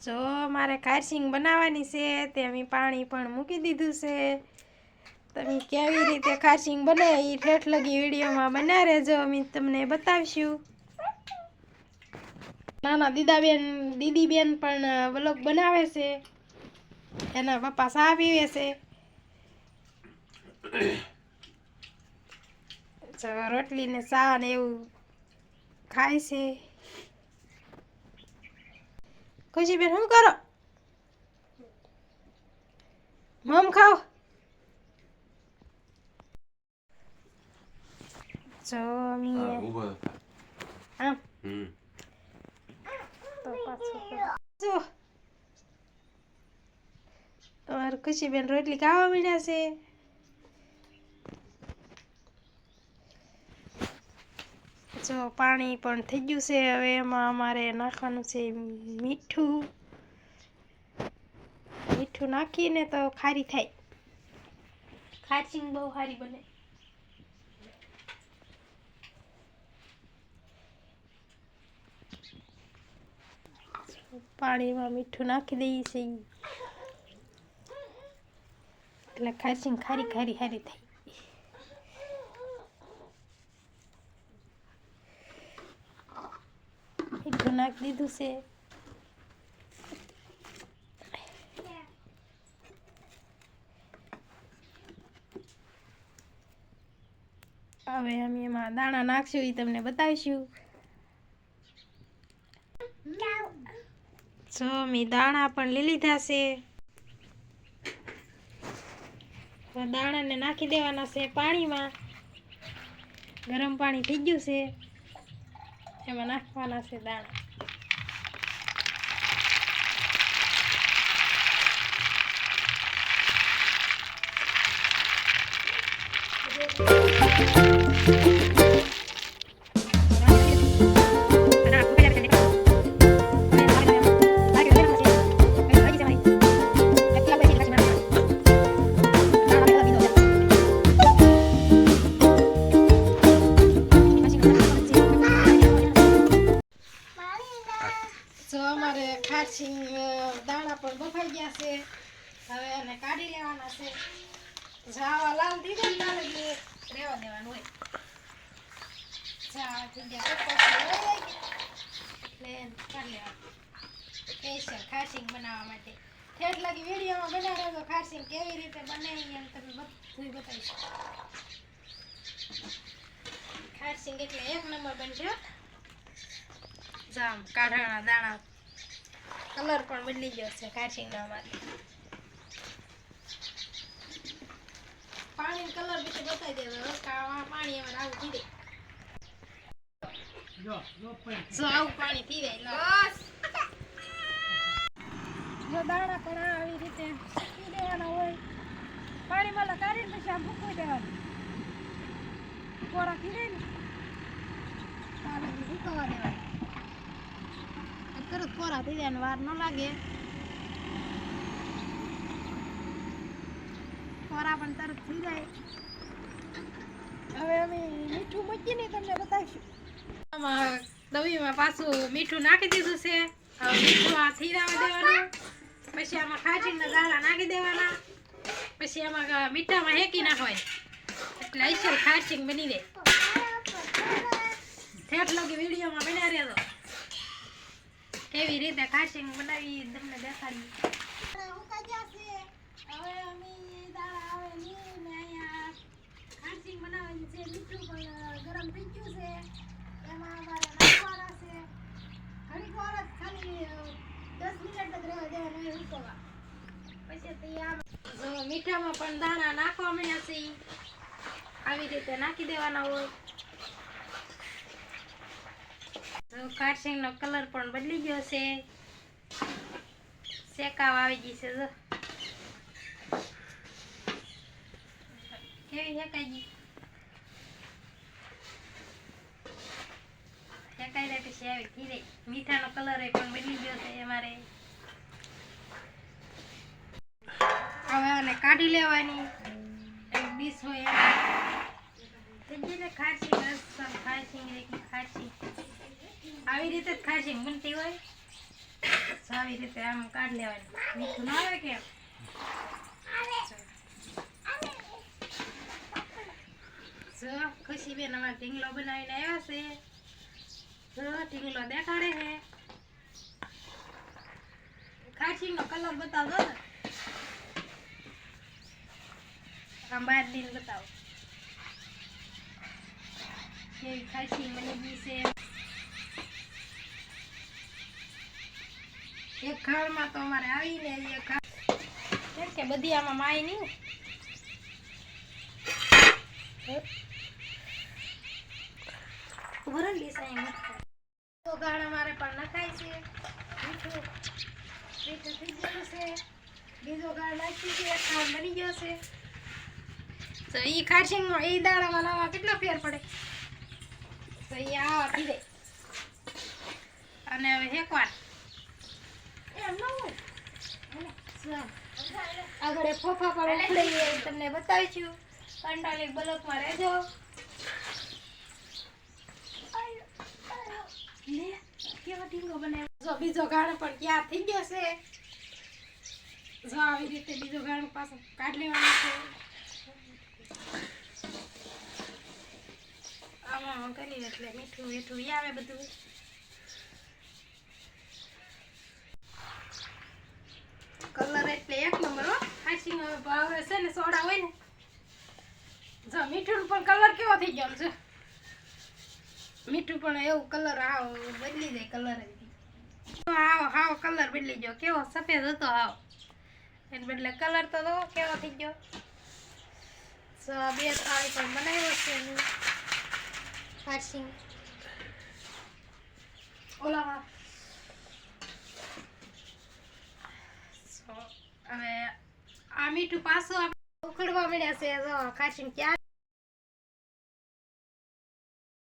જો મારે ખારસિંગ બનાવવાની છે તે મેં પાણી પણ મૂકી દીધું છે. તમે કેવી રીતે ખારસિંગ બનાવી એ ઠેઠ લગી વિડીયોમાં બના રહેજો અમે તમને બતાવીશું. નાના દીદાબેન દીદીબેન પણ વ્લોગ બનાવે છે. એના પપ્પા સા પીવે છે. રોટલીને સા ચા ને એવું ખાય છે. ખુશીબેન શું કરો? મમ ખાઓ. જો ઊભો આમ. હમ. તો પાછું જો. અમારે ખુશીબેન રોટલી ખાવા મળ્યા છે. જો પાણી પણ થઈ ગયું છે હવે એમાં અમારે નાખવાનું છે મીઠું. મીઠું નાખીને તો ખારી થાય. ખારચીંગ બહુ સારી બને. પાણીમાં મીઠું નાખી દઈએ છીએ. એટલે ખારચીંગ ખારી ખારી સારી થાય. મીઠું નાખી દીધું છે. હવે અમે એમાં દાણા નાખશું એ તમને બતાવીશું. જો, અમે દાણા પણ લઈ લીધા છે. દાણાને નાખી દેવાના છે પાણીમાં. ગરમ પાણી થઈ ગયું છે. એમાં નાખવાના છે દાણા. અમારે ખારસી દાણા પણ બફાઈ ગયા છે હવે એને કાઢી લેવાના છે જાવા લાલ ને તારે દેવાનું હોય. જાવા જગ્યા વહી જાય એટલે લેવાનું. સ્પેશિયલ ખારસિંગ બનાવવા માટે. ઠેઠ લાગી વિડીયોમાં તો ખારસિંગ કેવી રીતે બને એમ તમે બતાવીશ. ખારસિંગ એટલે એક નંબર બનશે. જામ કાઢાના દાણા. કલર પણ બદલી ગયો છે કાચીના અમારે પાણી કલર વિશે બતાવી દેજો કાળા પાણી એમાં આવું થઈ જો આવું પાણી થઈ જાય જો દાણા પણ આવી રીતે સૂકવી દેવાના હોય. પાણીમાં લગાડીને પછી આમ ફૂંકવી દેવાના કોરા પીવે ને તારે ફૂંકવા દેવાના. તરત કોરા જાય વાર ન લાગે. કોરા પણ તરત થઈ જાય. હવે અમે મીઠું મૂકીને તમને બતાવીશું. આમાં દવીમાં પાછું મીઠું નાખી દીધું છે. હવે મીઠું આ થીરાવા દેવાનું. પછી આમાં ખાજીના દાણા નાખી દેવાના. પછી આમાં મીઠામાં હેકી નાખવાય એટલે આઈસર ખાચીંગ બની જાય. ઠેઠ લગી વિડીયોમાં બન્યા તો. કેવી રીતે ખાસિંગ બનાવી તમને દેખાડી હવે અમે દાળ આવે ને અહીંયા ખાસિંગ બનાવવાની છે, મીઠું પણ ગરમ થઈ ગયું છે. એમાં અમારે નાખવાના છે. ઘણી વાર જ ખાલી દસ મિનિટ જ રહેવા દેવાના હોય ઉકળવા. પછી તૈયાર મીઠામાં પણ દાણા નાખવા મળ્યા છે. આવી રીતે નાખી દેવાના હોય. તો કારસિંગનો કલર પણ બદલી ગયો છે. શેકાવ આવી ગઈ છે, જો. કેવી શેકાઈ ગઈ? શેકાઈ પછી આવી? ધીરે મીઠાનો કલર પણ બદલી ગયો છે અમારે હવે આને કાઢી લેવાની. એક ડીશ હોય એમાં. ખાસી લસણ ખાસી ખાસી. આવી રીતે જ ખાસી બનતી હોય. આવી રીતે આમ કાઢી લેવાની. મીઠું ના આવે કે? ખુશી બેન અમારે ઢીંગલો બનાવીને આવ્યા છે. ઢીંગલો દેખાડે છે. ખાંસીનો કલર બતાવજો ને. આમ બહાર બતાવો. કેવી ખાંસી મને ગઈ છે. એક ખાળમાં તો અમારે આવીને એક ખાળ કે બધી આમાં માય નહીં વરંડી સાઈ તો ગાણ અમારે પણ નખાય છે મીઠું મીઠું થઈ ગયું છે બીજો નાખી છે એક ખાંડ બની ગયો છે. તો એ ખારશીંગમાં એ દાણામાં નામાં કેટલો ફેર પડે? તો એ આવા થઈ અને હવે હેકવાર એમ ન હોય. હાલે, સ્વામ. આગળ ફોફા પર તમને બતાવીશું. કંટાળી બલોકમાં રહેજો. બીજો ગાળો પણ ક્યાં થઈ ગયો છે? જો આવી રીતે બીજો ગાળો પાછો કાઢી લેવાનો છે. આમાં કરી એટલે મીઠું મીઠું ઈ આવે બધું. કલર એટલે એક નંબર હો. હાઈસિંગ ભાવ છે ને સોડા હોય ને. જો મીઠું પણ કલર કેવો થઈ ગયો છે મીઠું પણ એવું કલર આવ બદલી જાય કલર હાવ હાવ કલર બદલી ગયો. કેવો? સફેદ હતો હાવ. બદલે કલર તો જો કેવો થઈ ગયો સો બે થાળી પણ બનાવ્યો છે એનું હાઈસિંગ ઓલામાં So, હવે આ મીઠું પાછું આપણે ઉખડવા મળ્યા છે જો ખાસીને ક્યાં